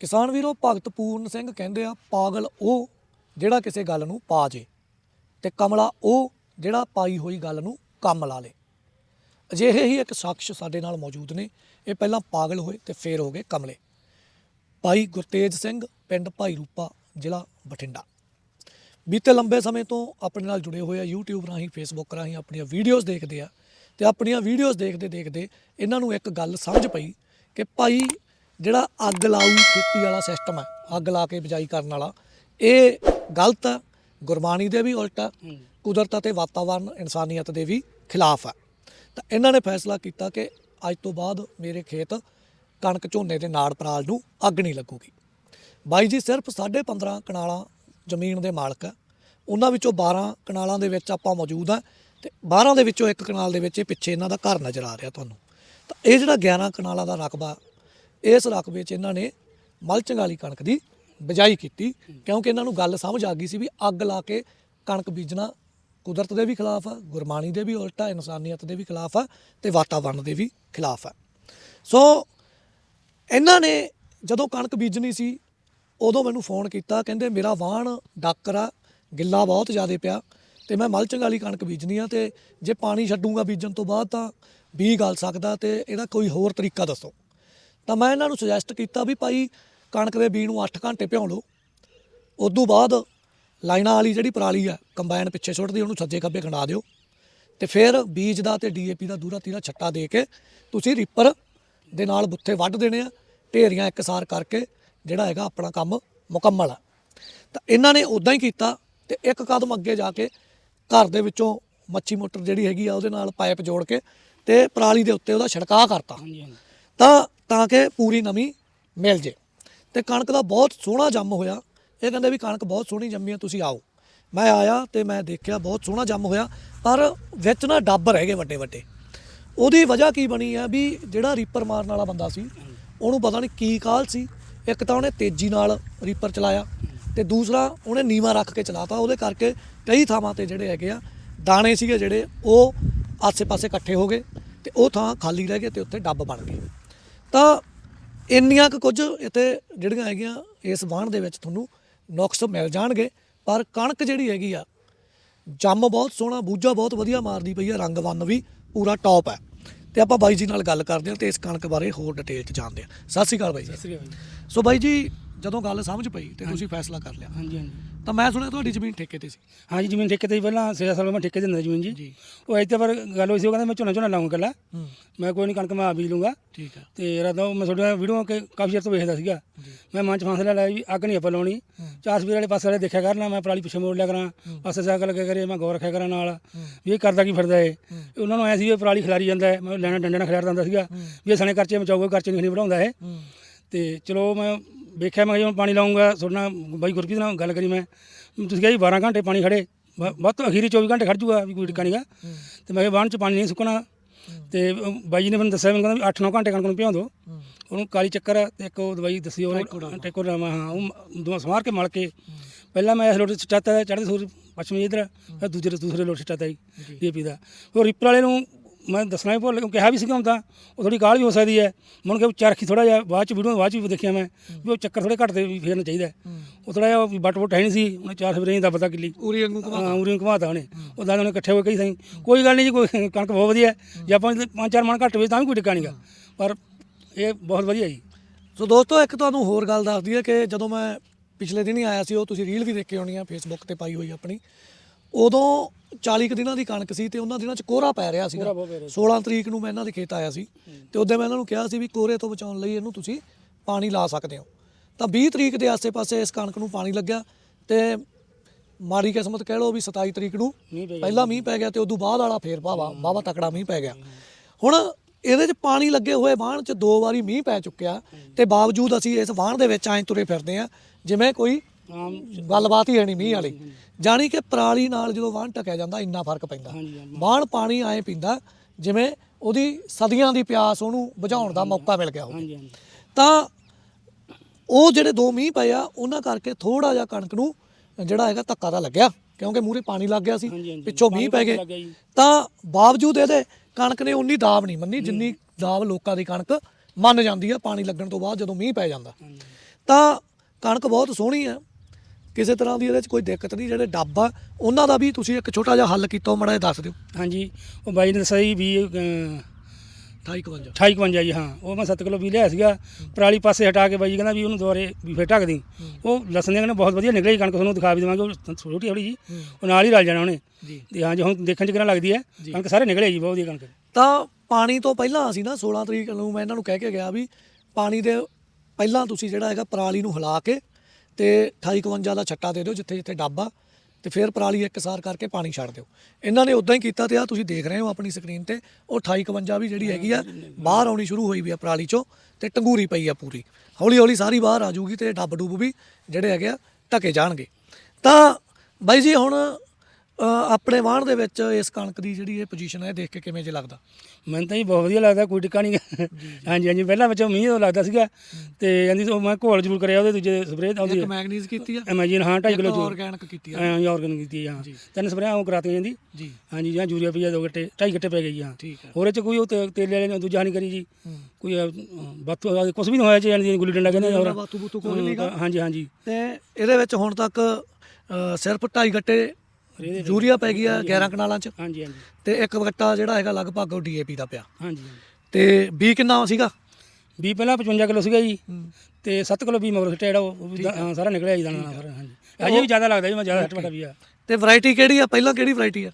ਕਿਸਾਨ ਵੀਰੋ ਭਗਤ ਪੂਰਨ ਸਿੰਘ ਕਹਿੰਦੇ ਆ, ਪਾਗਲ ਉਹ ਜਿਹੜਾ ਕਿਸੇ ਗੱਲ ਨੂੰ ਪਾ ਜੇ ਤੇ ਕਮਲਾ ਉਹ ਜਿਹੜਾ ਪਾਈ ਹੋਈ ਗੱਲ ਨੂੰ ਕੰਮ ਲਾ ਲੇ। ਅਜਿਹੇ ਹੀ ਇੱਕ ਸ਼ਖਸ ਸਾਡੇ ਨਾਲ ਮੌਜੂਦ ਨੇ। ਇਹ ਪਹਿਲਾਂ ਪਾਗਲ ਹੋਏ ਤੇ ਫੇਰ ਹੋ ਗਏ ਕਮਲੇ। ਭਾਈ ਗੁਰਤੇਜ ਸਿੰਘ, ਪਿੰਡ ਭਾਈ ਰੂਪਾ, ਜ਼ਿਲ੍ਹਾ ਬਠਿੰਡਾ। ਬੀਤੇ ਲੰਬੇ ਸਮੇਂ ਤੋਂ ਆਪਣੇ ਨਾਲ ਜੁੜੇ ਹੋਏ ਆ, YouTube ਰਾਹੀਂ, Facebook ਰਾਹੀਂ ਆਪਣੀਆਂ ਵੀਡੀਓਜ਼ ਦੇਖਦੇ ਆ ਤੇ ਆਪਣੀਆਂ ਵੀਡੀਓਜ਼ ਦੇਖਦੇ ਦੇਖਦੇ ਇਹਨਾਂ ਨੂੰ ਇੱਕ ਗੱਲ ਸਮਝ ਪਈ ਕਿ ਭਾਈ ਜਿਹੜਾ ਅੱਗ ਲਾਊ ਖੇਤੀ ਵਾਲਾ ਸਿਸਟਮ ਹੈ ਅੱਗ ਲਾ ਕੇ ਬਿਜਾਈ ਕਰਨ ਵਾਲਾ ਇਹ ਗਲਤ ਹੈ ਗੁਰਬਾਣੀ ਦੇ ਵੀ ਉਲਟ ਹੈ ਕੁਦਰਤ ਅਤੇ ਵਾਤਾਵਰਣ ਇਨਸਾਨੀਅਤ ਦੇ ਵੀ ਖਿਲਾਫ ਹੈ। ਤਾਂ ਇਹਨਾਂ ਨੇ ਫੈਸਲਾ ਕੀਤਾ ਕਿ ਅੱਜ ਤੋਂ ਬਾਅਦ ਮੇਰੇ ਖੇਤ ਕਣਕ ਝੋਨੇ ਦੇ ਨਾੜ ਪਰਾਲ ਨੂੰ ਅੱਗ ਨਹੀਂ ਲੱਗੂਗੀ। ਬਾਈ ਜੀ ਸਿਰਫ 15.5 ਕਨਾਲਾਂ ਜ਼ਮੀਨ ਦੇ ਮਾਲਕ ਆ ਉਹਨਾਂ ਵਿੱਚੋਂ 12 ਕਨਾਲਾਂ ਦੇ ਵਿੱਚ ਆਪਾਂ ਮੌਜੂਦ ਆ ਤੇ 12 ਦੇ ਵਿੱਚੋਂ ਇੱਕ ਕਨਾਲ ਦੇ ਵਿੱਚ ਇਹ ਪਿੱਛੇ ਇਹਨਾਂ ਦਾ ਘਰ ਨਜ਼ਰ ਆ ਰਿਹਾ ਤੁਹਾਨੂੰ। ਤਾਂ ਇਹ ਜਿਹੜਾ 11 ਕਨਾਲਾਂ ਦਾ ਰਕਬਾ ਇਸ ਰਕਬੇ 'ਚ ਇਹਨਾਂ ਨੇ ਮਲਚੰਗ ਵਾਲੀ ਕਣਕ ਦੀ ਬਿਜਾਈ ਕੀਤੀ, ਕਿਉਂਕਿ ਇਹਨਾਂ ਨੂੰ ਗੱਲ ਸਮਝ ਆ ਗਈ ਸੀ ਵੀ ਅੱਗ ਲਾ ਕੇ ਕਣਕ ਬੀਜਣਾ ਕੁਦਰਤ ਦੇ ਵੀ ਖਿਲਾਫ ਆ, ਗੁਰਬਾਣੀ ਦੇ ਵੀ ਉਲਟਾ ਇਨਸਾਨੀਅਤ ਦੇ ਵੀ ਖਿਲਾਫ ਆ ਤੇ ਵਾਤਾਵਰਣ ਦੇ ਵੀ ਖਿਲਾਫ ਆ। ਸੋ ਇਹਨਾਂ ਨੇ ਜਦੋਂ ਕਣਕ ਬੀਜਣੀ ਸੀ, ਉਦੋਂ ਮੈਨੂੰ ਫੋਨ ਕੀਤਾ, ਕਹਿੰਦੇ, ਮੇਰਾ ਵਾਹਣ ਡਾਕਰਾ ਗਿੱਲਾ ਬਹੁਤ ਜ਼ਿਆਦਾ ਪਿਆ ਤੇ ਮੈਂ ਮਲਚੰਗ ਵਾਲੀ ਕਣਕ ਬੀਜਣੀ ਆ ਤੇ ਜੇ ਪਾਣੀ ਛੱਡੂਗਾ ਬੀਜਣ ਤੋਂ ਬਾਅਦ ਤਾਂ ਬੀਜ ਗਲ ਸਕਦਾ ਤੇ ਇਹਦਾ ਕੋਈ ਹੋਰ ਤਰੀਕਾ ਦੱਸੋ। ਤਾਂ ਮੈਂ ਇਹਨਾਂ ਨੂੰ ਸੁਜੈਸਟ ਕੀਤਾ ਵੀ ਭਾਈ ਕਣਕ ਦੇ ਬੀਜ ਨੂੰ 8 ਘੰਟੇ ਭਿਉਂ ਲਓ। ਉਦੋਂ ਬਾਅਦ ਲਾਈਨਾਂ ਵਾਲੀ ਜਿਹੜੀ ਪਰਾਲੀ ਆ, ਕੰਬਾਈਨ ਪਿੱਛੇ ਸੁੱਟਦੀ, ਉਹਨੂੰ ਸੱਜੇ ਖੱਬੇ ਖੰਡਾ ਦਿਓ। ਤੇ ਫਿਰ ਬੀਜ ਦਾ ਤੇ ਡੀਏਪੀ ਦਾ ਦੂਰਾ ਤੀਰਾ ਛੱਟਾ ਦੇ ਕੇ ਤੁਸੀਂ ਰੀਪਰ ਦੇ ਨਾਲ ਬੁੱਥੇ ਵੱਢ ਦੇਣੇ ਆ, ਢੇਰੀਆਂ ਇੱਕਸਾਰ ਕਰਕੇ, ਜਿਹੜਾ ਹੈਗਾ ਆਪਣਾ ਕੰਮ ਮੁਕੰਮਲ ਆ। ਤਾਂ ਇਹਨਾਂ ਨੇ ਉਦਾਂ ਹੀ ਕੀਤਾ ਤੇ ਇੱਕ ਕਦਮ ਅੱਗੇ ਜਾ ਕੇ ਘਰ ਦੇ ਵਿੱਚੋਂ ਮੱਛੀ ਮੋਟਰ ਜਿਹੜੀ ਹੈਗੀ ਆ, ਉਹਦੇ ਨਾਲ ਪਾਈਪ ਜੋੜ ਕੇ ਤੇ ਪਰਾਲੀ ਦੇ ਉੱਤੇ ਉਹਦਾ ਛਿੜਕਾਅ ਕਰਤਾ। ਹਾਂਜੀ ਹਾਂਜੀ। ਤਾਂ ਤਾਂ ਕਿ ਪੂਰੀ ਨਮੀ ਮਿਲ ਜੇ। ਤੇ ਕਣਕ ਦਾ ਬਹੁਤ ਸੋਹਣਾ ਜੰਮ ਹੋਇਆ। ਇਹ ਕਹਿੰਦੇ ਵੀ ਕਣਕ ਬਹੁਤ ਸੋਹਣੀ ਜੰਮੀ ਆ, ਤੁਸੀਂ ਆਓ। ਮੈਂ ਆਇਆ ਤੇ ਮੈਂ ਦੇਖਿਆ ਬਹੁਤ ਸੋਹਣਾ ਜੰਮ ਹੋਇਆ, ਪਰ ਵਿੱਚ ਨਾ ਡੱਬ ਰਹਿ ਗਏ ਵੱਡੇ ਵੱਡੇ। ਉਹਦੀ ਵਜ੍ਹਾ ਕੀ ਬਣੀ ਆ ਵੀ ਜਿਹੜਾ ਰੀਪਰ ਮਾਰਨ ਵਾਲਾ ਬੰਦਾ ਸੀ, ਉਹਨੂੰ ਪਤਾ ਨਹੀਂ ਕੀ ਕਾਲ ਸੀ। ਇੱਕ ਤਾਂ ਉਹਨੇ ਤੇਜ਼ੀ ਨਾਲ ਰੀਪਰ ਚਲਾਇਆ ਤੇ ਦੂਸਰਾ ਉਹਨੇ ਨੀਵਾ ਰੱਖ ਕੇ ਚਲਾਤਾ। ਉਹਦੇ ਕਰਕੇ ਕਈ ਥਾਵਾਂ ਤੇ ਜਿਹੜੇ ਹੈਗੇ ਆ, ਦਾਣੇ ਸੀਗੇ ਜਿਹੜੇ, ਉਹ ਆਸੇ-ਪਾਸੇ ਇਕੱਠੇ ਹੋ ਗਏ ਤੇ ਉਹ ਥਾਂ ਖਾਲੀ ਰਹਿ ਗਏ ਤੇ ਉੱਥੇ ਡੱਬ ਬਣ ਗਏ। ਤਾਂ ਇੰਨੀਆਂ ਕੁ ਕੁਝ ਇੱਥੇ ਜਿਹੜੀਆਂ ਹੈਗੀਆਂ ਇਸ ਵਾਹਣ ਦੇ ਵਿੱਚ ਤੁਹਾਨੂੰ ਨੁਕਸ ਮਿਲ ਜਾਣਗੇ ਪਰ ਕਣਕ ਜਿਹੜੀ ਹੈਗੀ ਆ ਜੰਮ ਬਹੁਤ ਸੋਹਣਾ ਬੂਝਾ ਬਹੁਤ ਵਧੀਆ ਮਾਰਦੀ ਪਈ ਆ ਰੰਗ ਵੰਨ ਵੀ ਪੂਰਾ ਟੌਪ ਹੈ। ਤੇ ਆਪਾਂ ਬਾਈ ਜੀ ਨਾਲ ਗੱਲ ਕਰਦੇ ਹਾਂ ਤੇ ਇਸ ਕਣਕ ਬਾਰੇ ਹੋਰ ਡਿਟੇਲ ਚ ਜਾਣਦੇ ਹਾਂ। ਸਤਿ ਸ਼੍ਰੀ ਅਕਾਲ ਬਾਈ ਜੀ। ਸਤਿ ਸ੍ਰੀ ਅਕਾਲ। ਸੋ ਬਾਈ ਜੀ ਜਦੋਂ ਗੱਲ ਸਮਝ ਪਈ ਤੇ ਤੁਸੀਂ ਫੈਸਲਾ ਕਰ ਲਿਆ। ਹਾਂਜੀ ਹਾਂਜੀ। ਤਾਂ ਮੈਂ ਸੁਣਿਆ ਤੁਹਾਡੀ ਜ਼ਮੀਨ ਠੇਕੇ ਤੇ ਸੀ। ਹਾਂਜੀ ਜ਼ਮੀਨ ਠੇਕੇ ਤੇ ਸੀ। ਪਹਿਲਾਂ 6 ਸਾਲ ਮੈਂ ਠੇਕੇ ਤੇ ਦਿੰਦਾ ਜ਼ਮੀਨ ਜੀ। ਜੀ। ਉਹ ਇੱਥੇ ਪਰ ਗੱਲ ਹੋਈ ਸੀ ਉਹ ਕਹਿੰਦਾ ਮੈਂ ਝੋਨਾ ਝੋਨਾ ਲਾਉਂਗਾ ਕੱਲਾ ਮੈਂ ਕੋਈ ਨਹੀਂ ਕਣਕ ਮੈਂ ਆ ਬੀਜ ਲੂੰਗਾ ਠੀਕ ਹੈ ਤੇ ਰਾਦਾ ਮੈਂ ਤੁਹਾਡੀਆਂ ਵੀਡੀਓ ਕੇ ਕਾਫੀ ਚਿਰ ਤੋਂ ਵੇਖਦਾ ਸੀਗਾ। ਮੈਂ ਮਨ ਚ ਫਾਸਲਾ ਲਾਇਆ ਵੀ ਅੱਗ ਨਹੀਂ ਆਪਾਂ ਲਾਉਣੀ। ਹੂੰ। ਚਾਰ ਸਵੇਰ ਵਾਲੇ ਪਾਸੇ ਵਾਲੇ ਦੇਖਿਆ ਕਰਨਾ ਮੈਂ ਪਰਾਲੀ ਪਿੱਛੇ ਮੋੜ ਲਿਆ ਕਰਾਂ। ਪਾਸੇ ਜਾ ਕੇ ਲੱਗੇ ਕਰੇ ਮੈਂ ਗੌਰ ਰੱਖਿਆ ਕਰਾਂ ਨਾਲ। ਵੀ ਇਹ ਕਰਦਾ ਕੀ ਫਿਰਦਾ ਏ ਉਹਨਾਂ ਨੂੰ ਐ ਸੀ ਵੀ ਪਰਾਲੀ ਖਿਲਾਰੀ ਜਾਂਦਾ ਹੈ। ਮੈਂ ਲੈਣਾ ਡੰਡੇ ਨਾਲ ਖਿਲਾਰਦਾ ਹੁੰਦਾ ਸੀਗਾ। ਵੀ ਇਹ ਸਣੇ ਕਰਚੇ ਮਚਾਊਗਾ ਕਰਚੇ ਨਹੀਂ ਵਧਾਉਂਦਾ ਇਹ। ਤੇ ਚਲੋ ਮੈਂ ਵੇਖਿਆ ਮੈਂ ਜਦੋਂ ਪਾਣੀ ਲਾਉਂਗਾ ਤੁਹਾਡੇ ਨਾਲ ਬਾਈ ਗੁਰਪ੍ਰੀਤ ਨਾਲ ਗੱਲ ਕਰੀ ਮੈਂ। ਤੁਸੀਂ ਕਿਹਾ ਜੀ 12 ਘੰਟੇ ਪਾਣੀ ਖੜੇ ਵੱਧ ਤੋਂ ਅਖੀਰੀ 24 ਘੰਟੇ ਖੜ ਜੂਗਾ ਵੀ ਕੋਈ ਟਿਕਾ ਨਹੀਂਗਾ। ਤੇ ਮੈਂ ਕਿਹਾ ਬਾਣ ਚ ਪਾਣੀ ਨਹੀਂ ਸੁੱਕਣਾ। ਤੇ ਬਾਈ ਜੀ ਨੇ ਮੈਨੂੰ ਦੱਸਿਆ ਮੈਨੂੰ ਕਹਿੰਦਾ ਵੀ 8-9 ਘੰਟੇ ਕਣਕ ਨੂੰ ਭਿਉਂ ਦਿਓ ਉਹਨੂੰ ਕਾਲੀ ਚੱਕਰ ਹੈ ਤੇ ਇੱਕ ਉਹ ਦਵਾਈ ਦੱਸੀ ਉਹਨੇ ਟੈਕੋ ਰਾਮਾ ਹਾਂ ਉਹ ਦੋ ਸਮਾਰ ਕੇ ਮਲ ਕੇ। ਪਹਿਲਾਂ ਮੈਂ ਇਸ ਲੋਟ ਸਟਾਤਾ ਚੜ੍ਹਦੇ ਸੂਰ ਪੱਛਮੀ ਇਧਰ ਫਿਰ ਦੂਜੇ ਦੂਸਰੇ ਲੋਟ ਸਟਾਤਾ ਜੀ ਡੀਪੀ ਦਾ। ਉਹ ਰਿਪਰ ਵਾਲੇ ਨੂੰ ਮੈਂ ਦੱਸਣਾ ਹੀ ਭੁੱਲ ਗਿਆ ਕਿਹਾ ਵੀ ਸੀਗਾ ਹੁੰਦਾ ਉਹ ਥੋੜੀ ਕਾਲ ਵੀ ਹੋ ਸਕਦੀ ਹੈ। ਮਨ ਕੇ ਚਰਖੀ ਥੋੜਾ ਜਿਹਾ ਬਾਅਦ ਚ ਵੀਡੀਓ ਬਾਅਦ ਚ ਵੀ ਦੇਖਿਆ ਮੈਂ ਵੀ ਉਹ ਚੱਕਰ ਥੋੜੇ ਘੱਟਦੇ ਵੀ ਫੇਰਨਾ ਚਾਹੀਦਾ। ਉਹ ਥੋੜਾ ਜਿਹਾ ਬੱਟ ਬੁੱਟ ਹੈ ਨਹੀਂ ਸੀ ਉਹਨੇ ਚਾਰ ਸਵੇਰੇ ਹੀ ਦੱਬਦਾ ਕਿੱਲੀ ਉਰੀ ਵਾਂਗੂ ਘੁਮਾ ਹਾਂ ਉਰੀਂ ਘਮਾਤਾ ਉਹਨੇ। ਉਹ ਦਾਣੇ ਉਹਨੇ ਇਕੱਠੇ ਹੋ ਕੇ ਕਈ ਸਾਈ ਕੋਈ ਗੱਲ ਨਹੀਂ ਜੀ ਕੋਈ ਕਣਕ ਬਹੁਤ ਵਧੀਆ ਜੇ ਆਪਾਂ ਪੰਜ ਚਾਰ ਮਣ ਘੱਟ ਵੇ ਤਾਂ ਵੀ ਕੋਈ ਟਿਕਾ ਨਹੀਂਗਾ ਪਰ ਇਹ ਬਹੁਤ ਵਧੀਆ ਜੀ। ਸੋ ਦੋਸਤੋ ਇੱਕ ਤੁਹਾਨੂੰ ਹੋਰ ਗੱਲ ਦੱਸਦੀ ਹੈ ਕਿ ਜਦੋਂ ਮੈਂ ਪਿਛਲੇ ਦਿਨ ਹੀ ਆਇਆ ਸੀ ਉਹ ਤੁਸੀਂ ਰੀਲ ਵੀ ਦੇਖੇ ਹੋਣੀ ਆ ਫੇਸਬੁੱਕ ਤੇ ਪਾਈ ਹੋਈ ਆਪਣੀ। ਉਦੋਂ 40 ਕੁ ਦਿਨਾਂ ਦੀ ਕਣਕ ਸੀ ਤੇ ਉਹਨਾਂ ਦਿਨਾਂ 'ਚ ਕੋਹਰਾ ਪੈ ਰਿਹਾ ਸੀਗਾ। 16 ਤਰੀਕ ਨੂੰ ਮੈਂ ਇਹਨਾਂ ਦੇ ਖੇਤ ਆਇਆ ਸੀ ਤੇ ਉਦੋਂ ਮੈਂ ਇਹਨਾਂ ਨੂੰ ਕਿਹਾ ਸੀ ਵੀ ਕੋਹਰੇ ਤੋਂ ਬਚਾਉਣ ਲਈ ਇਹਨੂੰ ਤੁਸੀਂ ਪਾਣੀ ਲਾ ਸਕਦੇ ਹੋ। ਤਾਂ 20 ਤਰੀਕ ਦੇ ਆਸੇ-ਪਾਸੇ ਇਸ ਕਣਕ ਨੂੰ ਪਾਣੀ ਲੱਗਿਆ ਤੇ ਮਾੜੀ ਕਿਸਮਤ ਕਹਿ ਲਓ ਵੀ 27 ਤਰੀਕ ਨੂੰ ਪਹਿਲਾਂ ਮੀਂਹ ਪੈ ਗਿਆ ਤੇ ਉਦੋਂ ਬਾਅਦ ਵਾਲਾ ਫੇਰ ਭਾਵਾ ਵਾਹਵਾ ਤਕੜਾ ਮੀਂਹ ਪੈ ਗਿਆ। ਹੁਣ ਇਹਦੇ 'ਚ ਪਾਣੀ ਲੱਗੇ ਹੋਏ ਵਾਹਣ 'ਚ ਦੋ ਵਾਰੀ ਮੀਂਹ ਪੈ ਚੁੱਕਿਆ ਤੇ ਬਾਵਜੂਦ ਅਸੀਂ ਇਸ ਵਾਹਣ ਦੇ ਵਿੱਚ ਐਂ ਤੁਰੇ ਫਿਰਦੇ ਆ ਜਿਵੇਂ ਕੋਈ ਗੱਲਬਾਤ ਹੀ ਹੈ ਨਹੀਂ ਮੀਂਹ ਵਾਲੀ। ਜਾਣੀ ਕਿ ਪਰਾਲੀ ਨਾਲ ਜਦੋਂ ਵਾਹਣ ਟਕਿਆ ਜਾਂਦਾ ਇੰਨਾ ਫ਼ਰਕ ਪੈਂਦਾ। ਵਾਹਣ ਪਾਣੀ ਐਂ ਪੀਂਦਾ ਜਿਵੇਂ ਉਹਦੀ ਸਦੀਆਂ ਦੀ ਪਿਆਸ ਉਹਨੂੰ ਬੁਝਾਉਣ ਦਾ ਮੌਕਾ ਮਿਲ ਗਿਆ ਹੋਵੇ। ਤਾਂ ਉਹ ਜਿਹੜੇ ਦੋ ਮੀਂਹ ਪਏ ਆ ਉਹਨਾਂ ਕਰਕੇ ਥੋੜਾ ਜਿਹਾ ਕਣਕ ਨੂੰ ਜਿਹੜਾ ਹੈਗਾ ਧੱਕਾ ਤਾਂ ਲੱਗਿਆ ਕਿਉਂਕਿ ਮੂਰੇ ਪਾਣੀ ਲੱਗ ਗਿਆ ਸੀ। ਪਿੱਛੋਂ ਮੀਂਹ ਪੈ ਗਏ। ਤਾਂ ਬਾਵਜੂਦ ਇਹਦੇ ਕਣਕ ਨੇ ਉਨੀ ਦਾਬ ਨਹੀਂ ਮੰਨੀ ਜਿੰਨੀ ਦਾਬ ਲੋਕਾਂ ਦੀ ਕਣਕ ਮੰਨ ਜਾਂਦੀ ਆ ਪਾਣੀ ਲੱਗਣ ਤੋਂ ਬਾਅਦ ਜਦੋਂ ਮੀਂਹ ਪੈ ਜਾਂਦਾ। ਤਾਂ ਕਣਕ ਬਹੁਤ ਸੋਹਣੀ ਆ ਕਿਸੇ ਤਰ੍ਹਾਂ ਦੀ ਇਹਦੇ 'ਚ ਕੋਈ ਦਿੱਕਤ ਨਹੀਂ ਜਿਹੜੇ ਡੱਬ ਆ ਉਹਨਾਂ ਦਾ ਵੀ ਤੁਸੀਂ ਇੱਕ ਛੋਟਾ ਜਿਹਾ ਹੱਲ ਕੀਤਾ ਉਹ ਮਾੜਾ ਦੱਸ ਦਿਓ। ਹਾਂਜੀ ਉਹ ਬਾਈ ਨੇ ਦੱਸਿਆ ਜੀ ਵੀ ਅਹ, 2851 2851 ਜੀ ਹਾਂ ਉਹ ਮੈਂ 7 ਕਿਲੋ ਵੀ ਲਿਆ ਸੀਗਾ ਪਰਾਲੀ ਪਾਸੇ ਹਟਾ ਕੇ ਬਾਈ ਜੀ ਕਹਿੰਦਾ ਵੀ ਉਹਨੂੰ ਦੁਬਾਰੇ ਵੀ ਫੇਰ ਢੱਕ ਦੀ ਉਹ ਲਸਣ ਦੇ ਕਹਿੰਦਾ ਬਹੁਤ ਵਧੀਆ ਨਿਕਲੀ ਕਣਕ ਤੁਹਾਨੂੰ ਦਿਖਾ ਵੀ ਦੇਵਾਂਗੇ ਉਹ ਛੋਟੀ ਥੋੜੀ ਜੀ ਉਹ ਨਾਲ ਹੀ ਰਲ ਜਾਣਾ ਉਹਨੇ। ਜੀ। ਤੇ ਹਾਂ ਜੀ ਹੁਣ ਦੇਖਣ ਚ ਕਿਹਨਾਂ ਲੱਗਦੀ ਹੈ ਕਣਕ ਸਾਰੇ ਨਿਕਲੇ ਜੀ ਬਹੁਤ ਵਧੀਆ ਕਣਕ। ਤਾਂ ਪਾਣੀ ਤੋਂ ਪਹਿਲਾਂ ਅਸੀਂ ਨਾ 16 ਤਰੀਕ ਨੂੰ ਮੈਂ ਇਹਨਾਂ ਨੂੰ ਕਹਿ ਕੇ ਗਿਆ ਵੀ ਪਾਣੀ ਦੇ ਪਹਿਲਾਂ ਤੁਸੀਂ ਜਿਹੜਾ ਹੈਗਾ ਪਰਾਲੀ ਨੂੰ ਹਿਲਾ ਕੇ ਤੇ 2851 ਦਾ ਛੱਟਾ ਦੇ ਦਿਓ ਜਿੱਥੇ ਜਿੱਥੇ ਡੱਬ ਆ, ਤੇ ਫਿਰ ਪਰਾਲੀ ਇੱਕਸਾਰ ਕਰਕੇ ਪਾਣੀ ਛੱਡ ਦਿਓ। ਇਹਨਾਂ ਨੇ ਉਦਾਂ ਹੀ ਕੀਤਾ ਤੇ ਆ ਤੁਸੀਂ ਦੇਖ ਰਹੇ ਹੋ ਆਪਣੀ ਸਕਰੀਨ ਤੇ, ਉਹ 2851 ਵੀ ਜਿਹੜੀ ਹੈਗੀ ਆ, ਬਾਹਰ ਆਉਣੀ ਸ਼ੁਰੂ ਹੋਈ ਵੀ ਆ ਪਰਾਲੀ ਚੋਂ ਤੇ ਟੰਗੂਰੀ ਪਈ ਆ ਪੂਰੀ। ਹੌਲੀ ਹੌਲੀ ਸਾਰੀ ਬਾਹਰ ਆ ਜਾਊਗੀ ਤੇ ਡੱਬ ਡੁੱਬ ਵੀ ਜਿਹੜੇ ਹੈਗੇ ਆ ਢਕੇ ਜਾਣਗੇ। ਤਾਂ ਬਾਈ ਜੀ ਹੁਣ ਆਪਣੇ ਵਾਹਣ ਦੇ ਵਿੱਚ ਇਸ ਕਣਕ ਦੀ ਜਿਹੜੀ ਇਹ ਪੋਜੀਸ਼ਨ ਹੈ ਦੇਖ ਕੇ ਕਿਵੇਂ ਜੇ ਲੱਗਦਾ? ਮੈਨੂੰ ਤਾਂ ਜੀ ਬਹੁਤ ਵਧੀਆ ਲੱਗਦਾ ਕੋਈ ਟਿੱਕਾ ਨਹੀਂ ਹਾਂਜੀ ਹਾਂਜੀ। ਪਹਿਲਾਂ ਵਿੱਚੋਂ ਮੀਂਹ ਤੋਂ ਲੱਗਦਾ ਸੀਗਾ ਤੇ ਕਹਿੰਦੀ ਤੋਂ ਮੈਂ ਘੋਲ ਜ਼ਰੂਰ ਕਰਿਆ ਉਹਦੇ ਦੂਜੇ ਸਪਰੇਅ ਆਉਂਦੀ ਇੱਕ ਮੈਗਨੀਜ਼ ਕੀਤੀ ਆ? ਇਮੇਜਿਨ ਹਾਂ 2.5 ਕਿਲੋ ਜੂਰ ਆਰਗੈਨਿਕ ਕੀਤੀ ਆ। ਹਾਂ ਆਰਗਨ ਕੀਤੀ ਆ, ਹਾਂ। ਤਿੰਨ ਸਪਰੇਅ ਉਹ ਕਰਾਤੀਆਂ ਜਾਂਦੀ। ਜੀ। ਹਾਂਜੀ ਜਾਂ ਯੂਰੀਆ ਪਈਆ ਦੋ ਗੱਟੇ ਢਾਈ ਗੱਟੇ ਪੈ ਜੀ ਹਾਂ। ਠੀਕ ਹੈ ਇਹ ਚ ਕੋਈ ਉਹ ਤੇ- ਤੇਲ ਵਾਲੇ ਨੇ ਦੂਜਾ ਨਹੀਂ ਕਰੀ ਜੀ। ਕੋਈ ਬਾਤ ਕੁਝ ਵੀ ਨਹੀਂ ਹੋਇਆ ਜੀ ਜਾਨੀ ਗੁੱਲੀ ਡੰਡਾ ਕਹਿੰਦੇ ਹੋਰ। ਬਾਤੂ ਬੂਤੂ ਕੋਈ ਨਹੀਂਗਾ ਹਾਂਜੀ ਹਾਂਜੀ। ਤੇ ਇਹਦੇ ਵਿੱਚ ਹੁਣ ਤੱਕ ਅ, ਸਿਰਫ 2.5 ਗੱਟੇ ਯੂਰੀਆ ਪੈ ਗਿਆ 11 ਕਨਾਲਾਂ ਚ। ਹਾਂਜੀ ਹਾਂਜੀ। ਤੇ ਇੱਕ ਗੱਟਾ ਜਿਹੜਾ ਹੈਗਾ ਲਗਭਗ ਉਹ ਡੀਏਪੀ ਦਾ ਪਿਆ। ਹਾਂਜੀ ਤੇ ਬੀ ਕਿੰਨਾ ਸੀਗਾ? ਵੀ ਪਹਿਲਾਂ 55 ਕਿਲੋ ਸੀਗਾ ਜੀ। ਤੇ 7 ਕਿਲੋ ਵੀ ਮਗਰ ਸਿੱਟਿਆ ਜਿਹੜਾ ਉਹ ਉਹ ਵੀ ਦਾ- ਹਾਂ, ਸਾਰਾ ਨਿਕਲਿਆ ਜੀ ਦਾਣਾ ਸਾਰਾ ਹਾਂਜੀ। ਅਜੇ ਵੀ ਜ਼ਿਆਦਾ ਲੱਗਦਾ ਜੀ ਮੈਂ ਜ਼ਿਆਦਾ ਹੱਟ ਵਟਾ ਵੀ ਆ। ਤੇ ਵੈਰਾਈਟੀ ਕਿਹੜੀ ਆ? ਪਹਿਲਾਂ ਕਿਹੜੀ ਵੈਰਾਈਟੀ ਆ?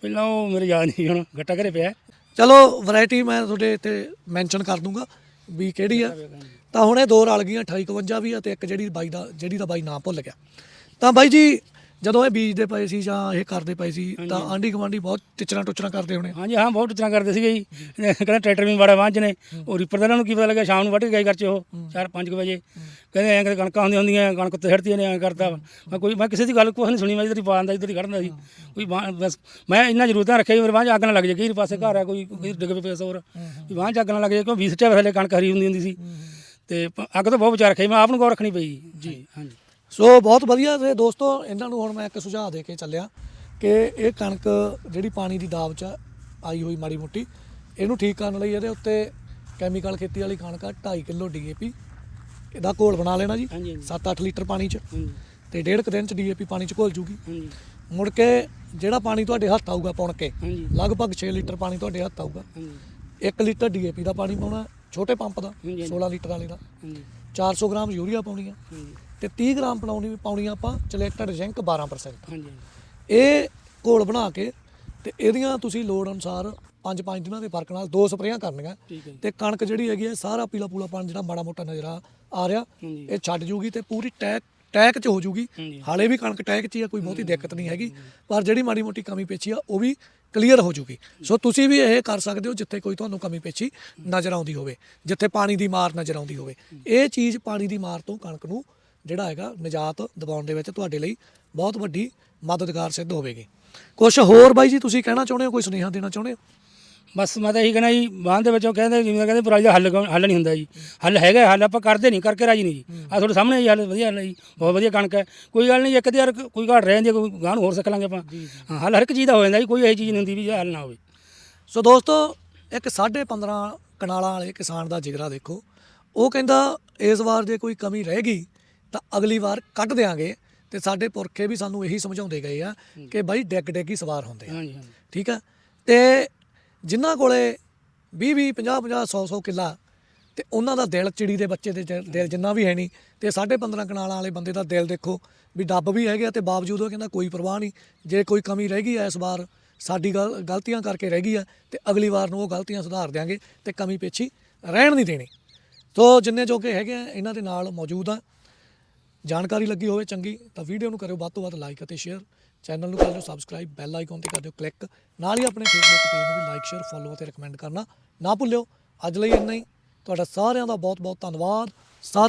ਪਹਿਲਾਂ ਉਹ ਮੇਰੇ ਯਾਦ ਨਹੀਂ ਹੁਣ ਗੱਟਾ ਘਰੇ ਪਿਆ। ਚਲੋ ਵੈਰਾਈਟੀ ਮੈਂ ਤੁਹਾਡੇ ਇੱਥੇ ਮੈਂਸ਼ਨ ਕਰ ਦੂੰਗਾ ਵੀ ਕਿਹੜੀ ਆ। ਤਾਂ ਹੁਣ ਇਹ ਦੋ ਰਲ ਗਈਆਂ 2851 ਵੀ ਆ ਤੇ ਇੱਕ ਜਿਹੜੀ ਬਾਈ ਦਾ ਜਿਹੜੀ ਦਾ ਬਾਈ ਨਾਮ ਭੁੱਲ ਗਿਆ। ਤਾਂ ਬਾਈ ਜੀ ਜਦੋਂ ਇਹ ਬੀਜਦੇ ਪਏ ਸੀ ਜਾਂ ਇਹ ਕਰਦੇ ਪਏ ਸੀ ਤਾਂ ਆਂਢੀ ਗੁਆਂਢੀ ਬਹੁਤ ਟਿਚਰਾਂ ਟੁਚਰਾਂ ਕਰਦੇ ਹੋਣੇ। ਹਾਂਜੀ ਹਾਂ ਬਹੁਤ ਤਰ੍ਹਾਂ ਕਰਦੇ ਸੀਗੇ ਜੀ। ਕਹਿੰਦੇ ਟਰੈਕਟਰ ਵੀ ਬੜਾ ਵਾਂਝ ਨੇ। ਉਹ ਰੀਪਰ ਦਾ ਇਹਨਾਂ ਨੂੰ ਕੀ ਪਤਾ ਲੱਗਿਆ ਸ਼ਾਮ ਨੂੰ ਵੱਢ ਕੇ ਗਏ ਘਰ ਚ ਉਹ 4-5 ਵਜੇ। ਕਹਿੰਦੇ ਐਂ ਕਹਿੰਦੇ ਕਣਕਾਂ ਹੁੰਦੀਆਂ ਹੁੰਦੀਆਂ ਕਣਕ ਤੇ ਹੜਦੀਆਂ ਨੇ ਐਂ ਕਰਦਾ। ਮੈਂ ਕੋਈ ਮੈਂ ਕਿਸੇ ਦੀ ਗੱਲ ਕੁਛ ਨਹੀਂ ਸੁਣੀ ਮੈਂ ਇਧਰ ਹੀ ਪਾਉਂਦਾ ਇਧਰ ਹੀ ਕੱਢਦਾ ਸੀ ਕੋਈ ਬਸ ਮੈਂ ਇੰਨਾ ਜ਼ਰੂਰ ਧਿਆਨ ਰੱਖਿਆ ਜੀ ਮੇਰੇ 'ਚ ਅੱਗ ਨਾ ਲੱਗ ਜਾਏ ਕਈ ਪਾਸੇ ਘਰ ਆ ਕੋਈ ਡਿੱਗ ਪਏ ਹੋਰ ਵੀ 'ਚ ਅੱਗ ਨਾ ਲੱਗ ਜਾਏ ਕਿਉਂ 20 ਸੱਟਿਆ ਥੱਲੇ ਕਣਕ ਹਰੀ ਹੁੰਦੀ ਹੁੰਦੀ ਸੀ। ਤੇ ਅੱਗ ਤੋਂ ਬਹੁਤ ਵਿਚਾਰ ਰੱਖਿਆ ਜੀ, ਮੈਂ ਆਪ ਨੂੰ ਗੌਰ ਰੱਖਣੀ ਪਈ ਜੀ। ਹਾਂਜੀ। ਸੋ ਬਹੁਤ ਵਧੀਆ ਤੇ ਦੋਸਤੋ ਇਹਨਾਂ ਨੂੰ ਹੁਣ ਮੈਂ ਇੱਕ ਸੁਝਾਅ ਦੇ ਕੇ ਚੱਲਿਆ ਕਿ ਇਹ ਕਣਕ ਜਿਹੜੀ ਪਾਣੀ ਦੀ ਦਾਬ 'ਚ ਆਈ ਹੋਈ ਮਾੜੀ ਮੋਟੀ ਇਹਨੂੰ ਠੀਕ ਕਰਨ ਲਈ ਇਹਦੇ ਉੱਤੇ ਕੈਮੀਕਲ ਖੇਤੀ ਵਾਲੀ ਕਣਕ ਆ 2.5 ਕਿਲੋ ਡੀਏਪੀ ਇਹਦਾ ਘੋਲ ਬਣਾ ਲੈਣਾ ਜੀ ਹਾਂਜੀ ਹਾਂਜੀ। 7-8 ਲੀਟਰ ਪਾਣੀ 'ਚ ਤੇ ਡੇਢ ਕੁ ਦਿਨ 'ਚ ਡੀਏਪੀ ਪਾਣੀ 'ਚ ਘੁਲ ਜੂਗੀ। ਹਾਂਜੀ। ਮੁੜ ਕੇ ਜਿਹੜਾ ਪਾਣੀ ਤੁਹਾਡੇ ਹੱਥ ਆਊਗਾ ਪੁਣ ਕੇ ਲਗਭਗ 6 ਲੀਟਰ ਪਾਣੀ ਤੁਹਾਡੇ ਹੱਥ ਆਊਗਾ। ਹਾਂਜੀ। 1 ਲੀਟਰ ਡੀਏਪੀ ਦਾ ਪਾਣੀ ਪਾਉਣਾ ਛੋਟੇ ਪੰਪ ਦਾ ਹਾਂਜੀ, ਹਾਂਜੀ। 16 ਲੀਟਰ ਵਾਲੇ ਦਾ। 400 ਗ੍ਰਾਮ ਯੂਰੀਆ ਪਾਉਣੀ ਆ ਤੇ 30 ਗ੍ਰਾਮ ਪਾਉਣੀ ਪਾਉਣੀ ਆਪਾਂ ਚਲੇਟਡ ਜ਼ਿੰਕ 12% ਹਾਂਜੀ ਇਹ ਘੋਲ ਬਣਾ ਕੇ ਤੇ ਇਹਦੀਆਂ ਤੁਸੀਂ ਲੋੜ ਅਨੁਸਾਰ 5-5 ਦਿਨਾਂ ਦੇ ਫ਼ਰਕ ਨਾਲ ਦੋ ਸਪਰੇਆਂ ਕਰਨੀਆਂ। ਤੇ ਕਣਕ ਜਿਹੜੀ ਹੈਗੀ ਹੈ ਸਾਰਾ ਪੀਲਾ ਪੂਲਾ ਪਾਣ ਜਿਹੜਾ ਮਾੜਾ ਮੋਟਾ ਨਜ਼ਰ ਆ ਰਿਹਾ। ਇਹ ਛੱਡ ਜੂਗੀ ਤੇ ਪੂਰੀ ਟੈਕ ਟੈਕ ਚ ਹੋ ਜੂਗੀ। ਹਾਲੇ ਵੀ ਕਣਕ ਟੈਕ ਚ ਹੀ ਆ ਕੋਈ ਬਹੁਤੀ ਦਿੱਕਤ ਨਹੀਂ ਹੈਗੀ। ਪਰ ਜਿਹੜੀ ਮਾੜੀ ਮੋਟੀ ਕਮੀ ਪੇਚੀ ਆ ਉਹ ਵੀ ਕਲੀਅਰ ਹੋ ਜੂਗੀ। ਸੋ ਤੁਸੀਂ ਵੀ ਇਹ ਕਰ ਸਕਦੇ ਹੋ ਜਿੱਥੇ ਕੋਈ ਤੁਹਾਨੂੰ ਕਮੀ ਪੇਚੀ ਨਜ਼ਰ ਆਉਂਦੀ ਹੋਵੇ ਜਿੱਥੇ ਪਾਣੀ ਦੀ ਮਾਰ ਨਜ਼ਰ ਆਉਂਦੀ ਹੋਵੇ। ਇਹ ਚੀਜ਼ ਪਾਣੀ ਦੀ ਮਾਰ ਤੋਂ ਕਣਕ ਨੂੰ ਜਿਹੜਾ ਹੈਗਾ ਨਿਜਾਤ ਦਿਵਾਉਣ ਦੇ ਵਿੱਚ ਤੁਹਾਡੇ ਲਈ ਬਹੁਤ ਵੱਡੀ ਮਦਦਗਾਰ ਸਿੱਧ ਹੋਵੇਗੀ। ਕੁਝ ਹੋਰ ਬਾਈ ਜੀ ਤੁਸੀਂ ਕਹਿਣਾ ਚਾਹੁੰਦੇ ਹੋ ਕੋਈ ਸੁਨੇਹਾ ਦੇਣਾ ਚਾਹੁੰਦੇ ਹੋ? ਬਸ ਮੈਂ ਤਾਂ ਇਹੀ ਕਹਿਣਾ ਜੀ ਬਾਂਹ ਦੇ ਵਿੱਚੋਂ ਕਹਿੰਦੇ ਜਿਵੇਂ ਕਹਿੰਦੇ ਪਰਾਲੀ ਦਾ ਹੱਲ ਹੱਲ ਨਹੀਂ ਹੁੰਦਾ ਜੀ। ਹੱਲ ਹੈਗਾ ਹੱਲ ਆਪਾਂ ਕਰਦੇ ਨਹੀਂ ਕਰਕੇ ਰਾਜੀ ਨਹੀਂ ਜੀ। ਆ ਤੁਹਾਡੇ ਸਾਹਮਣੇ ਜੀ ਹੱਲ ਵਧੀਆ ਹੱਲ ਹੈ ਜੀ ਬਹੁਤ ਵਧੀਆ ਕਣਕ ਹੈ। ਕੋਈ ਗੱਲ ਨਹੀਂ ਇੱਕ ਦੀ ਯਾਰ ਕੋਈ ਘਾਟ ਰਹਿ ਜਾਂਦੀ ਹੈ, ਕੋਈ ਗਾਂ ਨੂੰ ਹੋਰ ਸਿੱਖ ਲਾਂਗੇ ਆਪਾਂ। ਹਾਂ ਹੱਲ ਹਰ ਇੱਕ ਚੀਜ਼ ਦਾ ਹੋ ਜਾਂਦਾ ਜੀ ਕੋਈ ਇਹੋ ਚੀਜ਼ ਨਹੀਂ ਹੁੰਦੀ ਵੀ ਜਿਹੜਾ ਹੱਲ ਨਾ ਹੋਵੇ। ਸੋ ਦੋਸਤੋ ਇੱਕ 15.5 ਕਨਾਲਾਂ ਵਾਲੇ ਕਿਸਾਨ ਦਾ ਜਿਗਰਾ ਦੇਖੋ। ਉਹ ਕਹਿੰਦਾ ਇਸ ਵਾਰ ਜੇ ਕੋਈ ਕਮੀ ਰਹਿ ਗਈ ਤਾਂ ਅਗਲੀ ਵਾਰ ਕੱਢ ਦੇਾਂਗੇ ਤੇ ਸਾਡੇ ਪੁਰਖੇ ਵੀ ਸਾਨੂੰ ਇਹੀ ਸਮਝਾਉਂਦੇ ਗਏ ਆ ਕਿ ਬਾਈ ਡੈਗ ਡੈਗ ਹੀ ਸਵਾਰ ਹੁੰਦੇ ਆ। ਹਾਂਜੀ ਹਾਂਜੀ। ਠੀਕ ਆ? ਤੇ ਜਿਨ੍ਹਾਂ ਕੋਲੇ 20 20 50 50 100 100 ਕਿੱਲਾ ਤੇ ਉਹਨਾਂ ਦਾ ਦਿਲ ਚਿੜੀ ਦੇ ਬੱਚੇ ਦੇ ਜ- ਦਿਲ ਜਿੰਨਾ ਵੀ ਹੈ ਨਹੀਂ ਤੇ 15.5 ਕਨਾਲਾਂ ਵਾਲੇ ਬੰਦੇ ਦਾ ਦਿਲ ਦੇਖੋ ਵੀ ਡੱਬ ਵੀ ਹੈਗੇ ਆ ਤੇ ਬਾਵਜੂਦ ਉਹ ਕਹਿੰਦਾ ਕੋਈ ਪਰਵਾਹ ਨਹੀਂ, ਜੇ ਕੋਈ ਕਮੀ ਰਹਿ ਗਈ ਐ ਇਸ ਵਾਰ ਸਾਡੀ ਗਲ ਗਲਤੀਆਂ ਕਰਕੇ ਰਹਿ ਗਈ ਆ ਤੇ ਅਗਲੀ ਵਾਰ ਨੂੰ ਉਹ ਗਲਤੀਆਂ ਸੁਧਾਰ ਦਿਆਂਗੇ ਤੇ ਕਮੀ ਪੇਛੀ ਰਹਿਣ ਨਹੀਂ ਦੇਣੀ। ਸੋ ਜਿੰਨੇ ਜੋਗੇ ਹੈਗੇ ਆ, ਇਹਨਾਂ ਦੇ ਨਾਲ ਮੌਜੂਦ ਆ। ਜਾਣਕਾਰੀ ਲੱਗੀ ਹੋਵੇ ਚੰਗੀ ਤਾਂ ਵੀਡੀਓ ਨੂੰ ਕਰਿਓ ਵੱਧ ਤੋਂ ਵੱਧ ਲਾਈਕ ਅਤੇ ਸ਼ੇਅਰ ਚੈਨਲ ਨੂੰ ਕਰ ਲਿਓ ਸਬਸਕ੍ਰਾਈਬ ਬੈਲ ਆਈਕਨ ਤੇ ਕਰ ਦਿਓ ਕਲਿੱਕ ਨਾਲ ਹੀ ਆਪਣੇ ਫੇਸਬੁੱਕ ਪੇਜ ਨੂੰ ਵੀ ਲਾਈਕ ਸ਼ੇਅਰ ਫੋਲੋ ਅਤੇ ਰეკਮੈਂਡ ਕਰਨਾ ਨਾ ਭੁੱਲਿਓ। ਅੱਜ ਲਈ ਇੰਨਾ ਹੀ। ਤੁਹਾਡਾ ਸਾਰਿਆਂ ਦਾ ਬਹੁਤ ਬਹੁਤ ਧੰਨਵਾਦ। ਸਤਿ